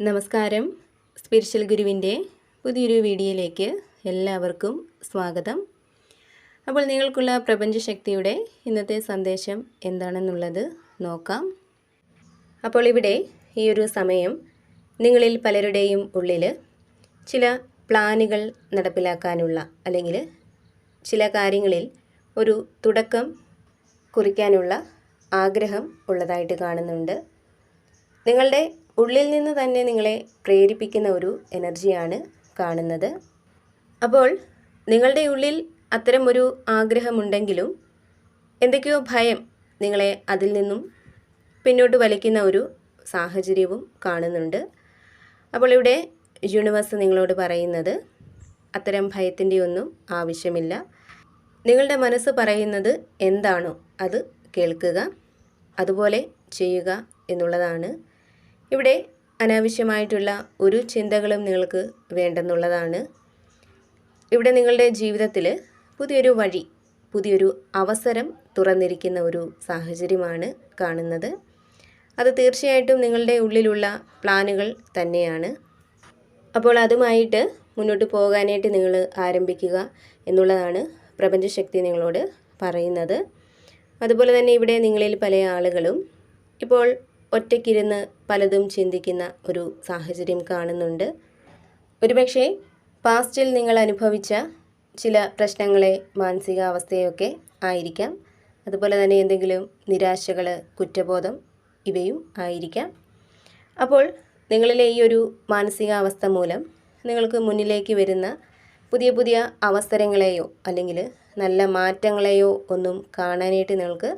നമസ്കാരം. സ്പിരിച്വൽ ഗുരുവിന്റെ പുതിയൊരു വീഡിയോയിലേക്ക് എല്ലാവർക്കും സ്വാഗതം. അപ്പോൾ നിങ്ങൾക്കുള്ള പ്രപഞ്ചശക്തിയുടെ ഇന്നത്തെ സന്ദേശം എന്താണെന്നുള്ളത് നോക്കാം. അപ്പോൾ ഇവിടെ ഈ ഒരു സമയം നിങ്ങളിൽ പലരുടെയും ഉള്ളിൽ ചില പ്ലാനുകൾ നടപ്പിലാക്കാനുള്ള അല്ലെങ്കിൽ ചില കാര്യങ്ങളിൽ ഒരു തുടക്കം കുറിക്കാനുള്ള ആഗ്രഹം ഉള്ളതായിട്ട് കാണുന്നുണ്ട്. നിങ്ങളുടെ ഉള്ളിൽ നിന്ന് തന്നെ നിങ്ങളെ പ്രേരിപ്പിക്കുന്ന ഒരു എനർജിയാണ് കാണുന്നത്. അപ്പോൾ നിങ്ങളുടെ ഉള്ളിൽ അത്തരം ഒരു ആഗ്രഹമുണ്ടെങ്കിലും എന്തൊക്കെയോ ഭയം നിങ്ങളെ അതിൽ നിന്നും പിന്നോട്ട് വലിക്കുന്ന ഒരു സാഹചര്യവും കാണുന്നുണ്ട്. അപ്പോൾ ഇവിടെ യൂണിവേഴ്സ് നിങ്ങളോട് പറയുന്നത് അത്തരം ഭയത്തിന്റെ ഒന്നും ആവശ്യമില്ല. നിങ്ങളുടെ മനസ്സ് പറയുന്നത് എന്താണോ അത് കേൾക്കുക അതുപോലെ ചെയ്യുക എന്നുള്ളതാണ്. ഇവിടെ അനാവശ്യമായിട്ടുള്ള ഒരു ചിന്തകളും നിങ്ങൾക്ക് വേണ്ടെന്നുള്ളതാണ്. ഇവിടെ നിങ്ങളുടെ ജീവിതത്തിൽ പുതിയൊരു വഴി പുതിയൊരു അവസരം തുറന്നിരിക്കുന്ന ഒരു സാഹചര്യമാണ് കാണുന്നത്. അത് തീർച്ചയായിട്ടും നിങ്ങളുടെ ഉള്ളിലുള്ള പ്ലാനുകൾ തന്നെയാണ്. അപ്പോൾ അതുമായിട്ട് മുന്നോട്ട് പോകാനായിട്ട് നിങ്ങൾ ആരംഭിക്കുക എന്നുള്ളതാണ് പ്രപഞ്ചശക്തി നിങ്ങളോട് പറയുന്നത്. അതുപോലെ തന്നെ ഇവിടെ നിങ്ങളിൽ പല ആളുകളും ഇപ്പോൾ ഒറ്റയ്ക്കിരുന്ന് പലതും ചിന്തിക്കുന്ന ഒരു സാഹചര്യം കാണുന്നുണ്ട്. ഒരുപക്ഷെ പാസ്റ്റിൽ നിങ്ങൾ അനുഭവിച്ച ചില പ്രശ്നങ്ങളെ മാനസികാവസ്ഥയൊക്കെ ആയിരിക്കാം. അതുപോലെ തന്നെ എന്തെങ്കിലും നിരാശകൾ കുറ്റബോധം ഇവയും ആയിരിക്കാം. അപ്പോൾ നിങ്ങളിലെ ഈ ഒരു മാനസികാവസ്ഥ മൂലം നിങ്ങൾക്ക് മുന്നിലേക്ക് വരുന്ന പുതിയ പുതിയ അവസരങ്ങളെയോ അല്ലെങ്കിൽ നല്ല മാറ്റങ്ങളെയോ ഒന്നും കാണാനായിട്ട് നിങ്ങൾക്ക്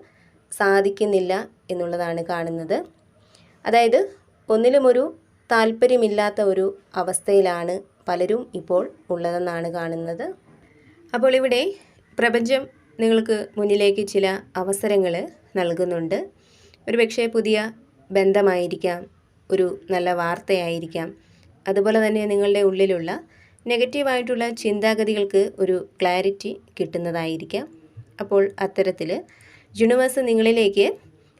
സാധിക്കുന്നില്ല എന്നുള്ളതാണ് കാണുന്നത്. അതായത് ഒന്നിലും ഒരു താല്പര്യമില്ലാത്ത ഒരു അവസ്ഥയിലാണ് പലരും ഇപ്പോൾ ഉള്ളതെന്നാണ് കാണുന്നത്. അപ്പോൾ ഇവിടെ പ്രപഞ്ചം നിങ്ങൾക്ക് മുന്നിലേക്ക് ചില അവസരങ്ങൾ നൽകുന്നുണ്ട്. ഒരു പക്ഷേ പുതിയ ബന്ധമായിരിക്കാം ഒരു നല്ല വാർത്തയായിരിക്കാം. അതുപോലെ തന്നെ നിങ്ങളുടെ ഉള്ളിലുള്ള നെഗറ്റീവായിട്ടുള്ള ചിന്താഗതികൾക്ക് ഒരു ക്ലാരിറ്റി കിട്ടുന്നതായിരിക്കാം. അപ്പോൾ അത്തരത്തിൽ യൂണിവേഴ്സ് നിങ്ങളിലേക്ക്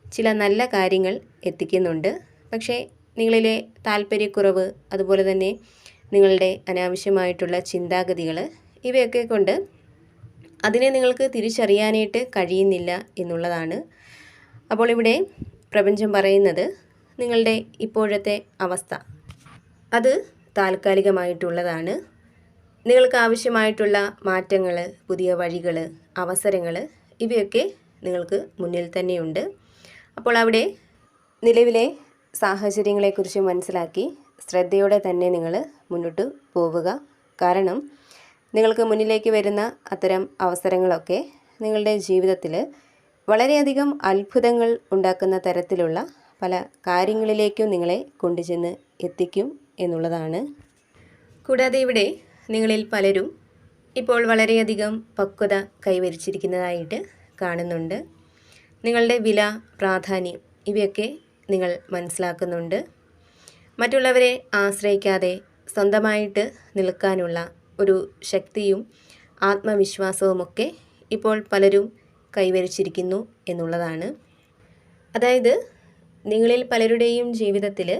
ചില നല്ല കാര്യങ്ങൾ എത്തിക്കുന്നുണ്ട്. പക്ഷേ നിങ്ങളിലെ താല്പര്യക്കുറവ് അതുപോലെ തന്നെ നിങ്ങളുടെ അനാവശ്യമായിട്ടുള്ള ചിന്താഗതികൾ ഇവയൊക്കെ കൊണ്ട് അതിനെ നിങ്ങൾക്ക് തിരിച്ചറിയാനായിട്ട് കഴിയുന്നില്ല എന്നുള്ളതാണ്. അപ്പോൾ ഇവിടെ പ്രപഞ്ചം പറയുന്നത് നിങ്ങളുടെ ഇപ്പോഴത്തെ അവസ്ഥ. അത് താൽക്കാലികമായിട്ടുള്ളതാണ്. നിങ്ങൾക്ക് ആവശ്യമായിട്ടുള്ള മാറ്റങ്ങൾ പുതിയ വഴികൾ അവസരങ്ങൾ ഇവയൊക്കെ നിങ്ങൾക്ക് മുന്നിൽ തന്നെയുണ്ട്. അപ്പോൾ അവിടെ നിലവിലെ സാഹചര്യങ്ങളെക്കുറിച്ച് മനസ്സിലാക്കി ശ്രദ്ധയോടെ തന്നെ നിങ്ങൾ മുന്നോട്ട് പോവുക. കാരണം നിങ്ങൾക്ക് മുന്നിലേക്ക് വരുന്ന അത്തരം അവസരങ്ങളൊക്കെ നിങ്ങളുടെ ജീവിതത്തിൽ വളരെയധികം അത്ഭുതങ്ങൾ ഉണ്ടാക്കുന്ന തരത്തിലുള്ള പല കാര്യങ്ങളിലേക്കും നിങ്ങളെ കൊണ്ടുചെന്ന് എത്തിക്കും എന്നുള്ളതാണ്. കൂടാതെ ഇവിടെ നിങ്ങളിൽ പലരും ഇപ്പോൾ വളരെയധികം പക്വത കൈവരിച്ചിരിക്കുന്നതായിട്ട് കാണുന്നുണ്ട്. നിങ്ങളുടെ വില പ്രാധാന്യം ഇവയൊക്കെ നിങ്ങൾ മനസ്സിലാക്കുന്നുണ്ട്. മറ്റുള്ളവരെ ആശ്രയിക്കാതെ സ്വന്തമായിട്ട് നിൽക്കാനുള്ള ഒരു ശക്തിയും ആത്മവിശ്വാസവുമൊക്കെ ഇപ്പോൾ പലരും കൈവരിച്ചിരിക്കുന്നു എന്നുള്ളതാണ്. അതായത് നിങ്ങളിൽ പലരുടെയും ജീവിതത്തിൽ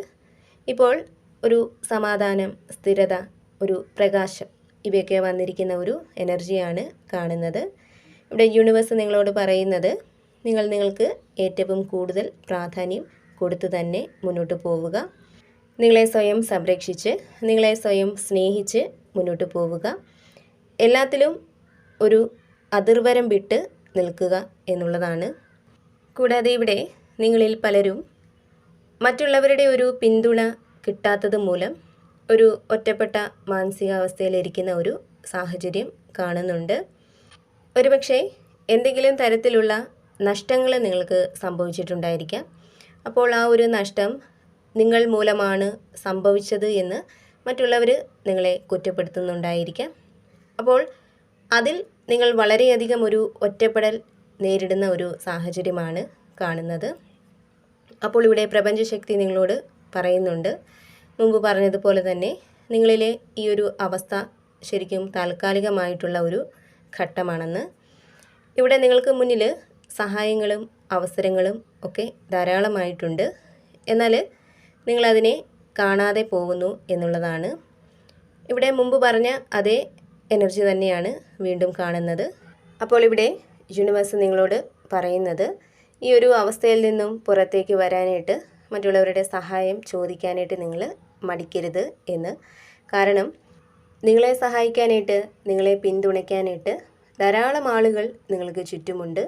ഇപ്പോൾ ഒരു സമാധാനം സ്ഥിരത ഒരു പ്രകാശം ഇവയൊക്കെ വന്നിരിക്കുന്ന ഒരു എനർജിയാണ് കാണുന്നത്. ഇവിടെ യൂണിവേഴ്സ് നിങ്ങളോട് പറയുന്നത് നിങ്ങൾ നിങ്ങൾക്ക് ഏറ്റവും കൂടുതൽ പ്രാധാന്യം കൊടുത്തു തന്നെ മുന്നോട്ട് പോവുക. നിങ്ങളെ സ്വയം സംരക്ഷിച്ച് നിങ്ങളെ സ്വയം സ്നേഹിച്ച് മുന്നോട്ട് പോവുക. എല്ലാത്തിലും ഒരു അതിർവരം വിട്ട് നിൽക്കുക എന്നുള്ളതാണ്. കൂടാതെ ഇവിടെ നിങ്ങളിൽ പലരും മറ്റുള്ളവരുടെ ഒരു പിന്തുണ കിട്ടാത്തത് മൂലം ഒരു ഒറ്റപ്പെട്ട മാനസികാവസ്ഥയിലിരിക്കുന്ന ഒരു സാഹചര്യം കാണുന്നുണ്ട്. ഒരുപക്ഷെ എന്തെങ്കിലും തരത്തിലുള്ള നഷ്ടങ്ങൾ നിങ്ങൾക്ക് സംഭവിച്ചിട്ടുണ്ടായിരിക്കാം. അപ്പോൾ ആ ഒരു നഷ്ടം നിങ്ങൾ മൂലമാണ് സംഭവിച്ചത് എന്ന് മറ്റുള്ളവർ നിങ്ങളെ കുറ്റപ്പെടുത്തുന്നുണ്ടായിരിക്കാം. അപ്പോൾ അതിൽ നിങ്ങൾ വളരെയധികം ഒരു ഒറ്റപ്പെടൽ നേരിടുന്ന ഒരു സാഹചര്യമാണ് കാണുന്നത്. അപ്പോൾ ഇവിടെ പ്രപഞ്ചശക്തി നിങ്ങളോട് പറയുന്നുണ്ട്. മുമ്പ് പറഞ്ഞതുപോലെ തന്നെ നിങ്ങളിലെ ഈ ഒരു അവസ്ഥ ശരിക്കും താൽക്കാലികമായിട്ടുള്ള ഒരു ഘട്ടമാണെന്ന്. ഇവിടെ നിങ്ങൾക്ക് മുന്നിൽ സഹായങ്ങളും അവസരങ്ങളും ഒക്കെ ധാരാളമായിട്ടുണ്ട്. എന്നാൽ നിങ്ങളതിനെ കാണാതെ പോകുന്നു എന്നുള്ളതാണ്. ഇവിടെ മുമ്പ് പറഞ്ഞ അതേ എനർജി തന്നെയാണ് വീണ്ടും കാണുന്നത്. അപ്പോൾ ഇവിടെ യൂണിവേഴ്സ് നിങ്ങളോട് പറയുന്നത് ഈ ഒരു അവസ്ഥയിൽ നിന്നും പുറത്തേക്ക് വരാനായിട്ട് മറ്റുള്ളവരുടെ സഹായം ചോദിക്കാനായിട്ട് നിങ്ങൾ മടിക്കരുത് എന്ന്. കാരണം നിങ്ങളെ സഹായിക്കാനായിട്ട് നിങ്ങളെ പിന്തുണയ്ക്കാനായിട്ട് ധാരാളം ആളുകൾ നിങ്ങൾക്ക് ചുറ്റുമുണ്ട്.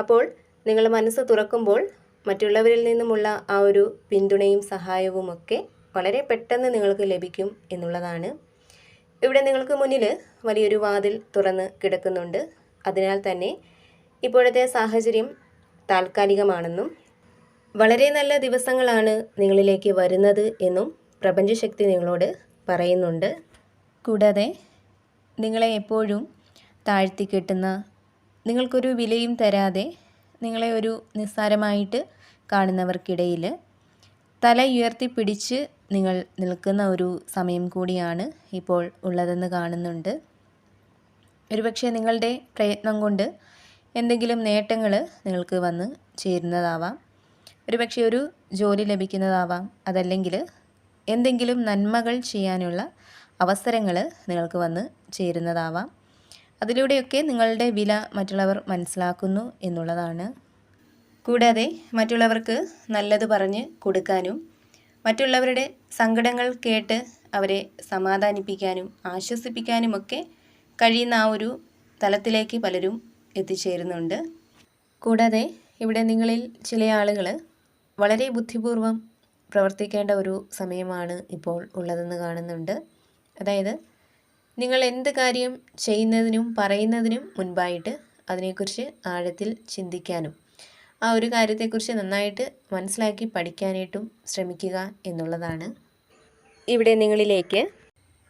അപ്പോൾ നിങ്ങൾ മനസ്സ് തുറക്കുമ്പോൾ മറ്റുള്ളവരിൽ നിന്നുമുള്ള ആ ഒരു പിന്തുണയും സഹായവും ഒക്കെ വളരെ പെട്ടെന്ന് നിങ്ങൾക്ക് ലഭിക്കും എന്നുള്ളതാണ്. ഇവിടെ നിങ്ങൾക്ക് മുന്നിൽ വലിയൊരു വാതിൽ തുറന്ന് കിടക്കുന്നുണ്ട്. അതിനാൽ തന്നെ ഇപ്പോഴത്തെ സാഹചര്യം താൽക്കാലികമാണെന്നും വളരെ നല്ല ദിവസങ്ങളാണ് നിങ്ങളിലേക്ക് വരുന്നത് എന്നും പ്രപഞ്ചശക്തി നിങ്ങളോട് പറയുന്നുണ്ട്. കൂടാതെ നിങ്ങളെ എപ്പോഴും താഴ്ത്തി കെട്ടുന്ന നിങ്ങൾക്കൊരു വിലയും തരാതെ നിങ്ങളെ ഒരു നിസ്സാരമായിട്ട് കാണുന്നവർക്കിടയിൽ തല ഉയർത്തിപ്പിടിച്ച് നിങ്ങൾ നിൽക്കുന്ന ഒരു സമയം കൂടിയാണ് ഇപ്പോൾ ഉള്ളതെന്ന് കാണുന്നുണ്ട്. ഒരുപക്ഷെ നിങ്ങളുടെ പ്രയത്നം കൊണ്ട് എന്തെങ്കിലും നേട്ടങ്ങൾ നിങ്ങൾക്ക് വന്ന് ചേരുന്നതാവാം. ഒരുപക്ഷെ ഒരു ജോലി ലഭിക്കുന്നതാവാം. അതല്ലെങ്കിൽ എന്തെങ്കിലും നന്മകൾ ചെയ്യാനുള്ള അവസരങ്ങൾ നിങ്ങൾക്ക് വന്ന് ചേരുന്നതാവാം. അതിലൂടെയൊക്കെ നിങ്ങളുടെ വില മറ്റുള്ളവർ മനസ്സിലാക്കുന്നു എന്നുള്ളതാണ്. കൂടാതെ മറ്റുള്ളവർക്ക് നല്ലത് പറഞ്ഞ് കൊടുക്കാനും മറ്റുള്ളവരുടെ സങ്കടങ്ങൾ കേട്ട് അവരെ സമാധാനിപ്പിക്കാനും ആശ്വസിപ്പിക്കാനുമൊക്കെ കഴിയുന്ന ആ ഒരു തലത്തിലേക്ക് പലരും എത്തിച്ചേരുന്നുണ്ട്. കൂടാതെ ഇവിടെ നിങ്ങളിൽ ചില ആളുകൾ വളരെ ബുദ്ധിപൂർവം പ്രവർത്തിക്കേണ്ട ഒരു സമയമാണ് ഇപ്പോൾ ഉള്ളതെന്ന് കാണുന്നുണ്ട്. അതായത് നിങ്ങൾ എന്ത് കാര്യം ചെയ്യുന്നതിനും പറയുന്നതിനും മുൻപായിട്ട് അതിനെക്കുറിച്ച് ആഴത്തിൽ ചിന്തിക്കാനും ആ ഒരു കാര്യത്തെക്കുറിച്ച് നന്നായിട്ട് മനസ്സിലാക്കി പഠിക്കാനായിട്ടും ശ്രമിക്കുക എന്നുള്ളതാണ്. ഇവിടെ നിങ്ങളിലേക്ക്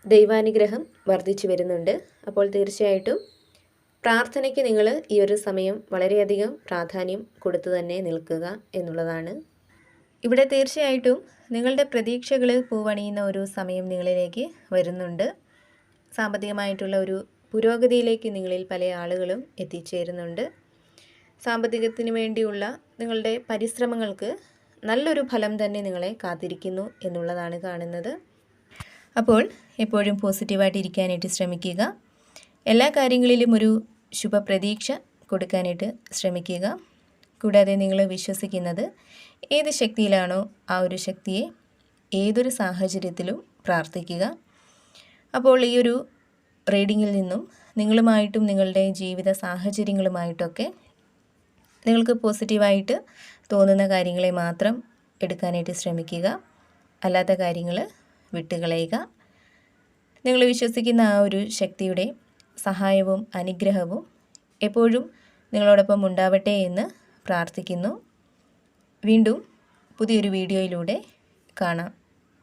ദൈവാനുഗ്രഹം വർദ്ധിച്ചു വരുന്നുണ്ട്. അപ്പോൾ തീർച്ചയായിട്ടും പ്രാർത്ഥനയ്ക്ക് നിങ്ങൾ ഈ ഒരു സമയം വളരെയധികം പ്രാധാന്യം കൊടുത്തു തന്നെ നിൽക്കുക എന്നുള്ളതാണ്. ഇവിടെ തീർച്ചയായിട്ടും നിങ്ങളുടെ പ്രതീക്ഷകൾ പൂവണിയുന്ന ഒരു സമയം നിങ്ങളിലേക്ക് വരുന്നുണ്ട്. സാമ്പത്തികമായിട്ടുള്ള ഒരു പുരോഗതിയിലേക്ക് നിങ്ങളിൽ പല ആളുകളും എത്തിച്ചേരുന്നുണ്ട്. സാമ്പത്തികത്തിന് വേണ്ടിയുള്ള നിങ്ങളുടെ പരിശ്രമങ്ങൾക്ക് നല്ലൊരു ഫലം തന്നെ നിങ്ങളെ കാത്തിരിക്കുന്നു എന്നുള്ളതാണ് കാണുന്നത്. അപ്പോൾ എപ്പോഴും പോസിറ്റീവായിട്ട് ഇരിക്കാനായിട്ട് ശ്രമിക്കുക. എല്ലാ കാര്യങ്ങളിലും ഒരു ശുഭപ്രതീക്ഷ കൊടുക്കാനായിട്ട് ശ്രമിക്കുക. കൂടാതെ നിങ്ങൾ വിശ്വസിക്കുന്നത് ഏത് ശക്തിയിലാണോ ആ ഒരു ശക്തിയെ ഏതൊരു സാഹചര്യത്തിലും പ്രാർത്ഥിക്കുക. അപ്പോൾ ഈ ഒരു റീഡിങ്ങിൽ നിന്നും നിങ്ങളുമായിട്ടും നിങ്ങളുടെ ജീവിത സാഹചര്യങ്ങളുമായിട്ടൊക്കെ നിങ്ങൾക്ക് പോസിറ്റീവായിട്ട് തോന്നുന്ന കാര്യങ്ങളെ മാത്രം എടുക്കാനായിട്ട് ശ്രമിക്കുക. അല്ലാത്ത കാര്യങ്ങൾ വിട്ടുകളയുക. നിങ്ങൾ വിശ്വസിക്കുന്ന ആ ഒരു ശക്തിയുടെ സഹായവും അനുഗ്രഹവും എപ്പോഴും നിങ്ങളോടൊപ്പം ഉണ്ടാവട്ടെ എന്ന് പ്രാർത്ഥിക്കുന്നു. വീണ്ടും പുതിയൊരു വീഡിയോയിലൂടെ കാണാം.